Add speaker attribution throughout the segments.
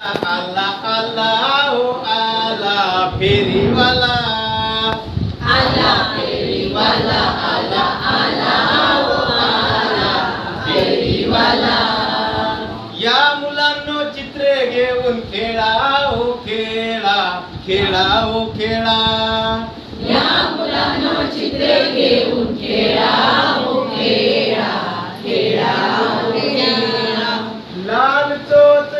Speaker 1: आला आला ओ आला फेरीवाला.
Speaker 2: आला फेरीवाला आला आला ओ आला फेरीवाला.
Speaker 1: या मुलांनो चित्रे घेऊन खेळा हो खेळा खेळा हो खेळा.
Speaker 2: या मुलांनो चित्रे घेऊन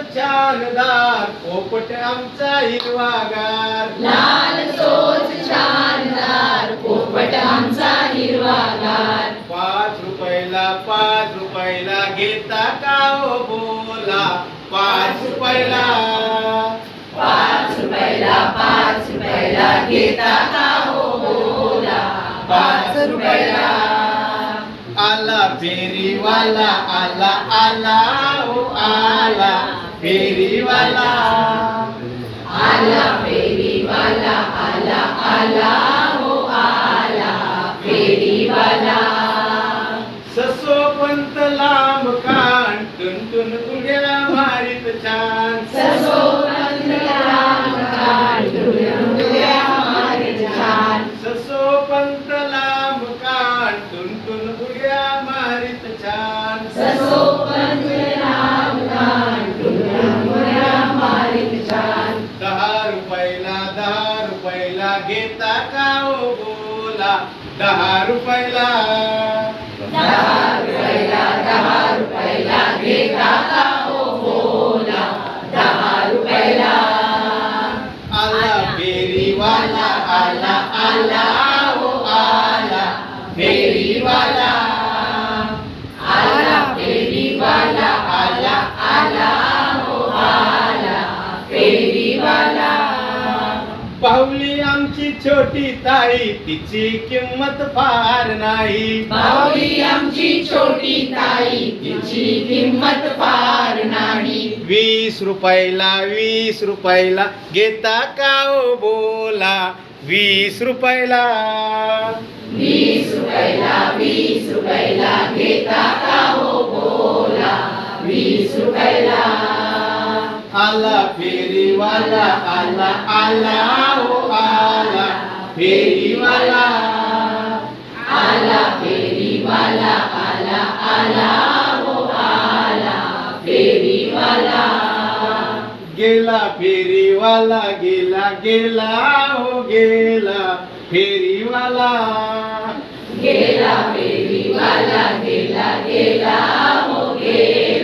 Speaker 1: छानदार पोपट आमचा हिरवागार
Speaker 2: लाल चोच शानदार पोपट आमचा हिरवागार
Speaker 1: पाच रुपयाला पाच रुपयाला घेता का हो बोला? पाच रुपयाला.
Speaker 2: पाच रुपयाला पाच रुपयाला घेता का हो बोला? पाच रुपयाला.
Speaker 1: आला फेरीवाला आला आला ओ आला. फेरीवाला
Speaker 2: आला फेरीवाला आला आला हो आला फेरीवाला
Speaker 1: ससो पंत लांब कान टुनटुन उड्या मारीत छान.
Speaker 2: ससो पंतराम काळ डुळ्या
Speaker 1: दहा रुपयाला. दहा रुपयाला दहा रुपयाला
Speaker 2: घेता का हो बोला. दहा रुपयाला.
Speaker 1: आला फेरीवाला आला आला ओ आला फेरीवाला.
Speaker 2: आला फेरीवाला आला आला हो आला फेरीवाला.
Speaker 1: पाहुली आमची छोटी ताई तिची किंमत फार नाही.
Speaker 2: बावली आमची छोटी ताई तिची किंमत फार नाही.
Speaker 1: वीस रुपयाला वीस रुपयाला घेता का ओ बोला? वीस रुपयाला.
Speaker 2: वीस रुपयाला वीस रुपयाला घेता का हो बोला? वीस रुपयाला.
Speaker 1: आला फेरीवाला आला आला. गेला फेरीवाला गेला गेला हो गेला फेरीवाला.
Speaker 2: गेला फेरीवाला गेला गेला हो गेला.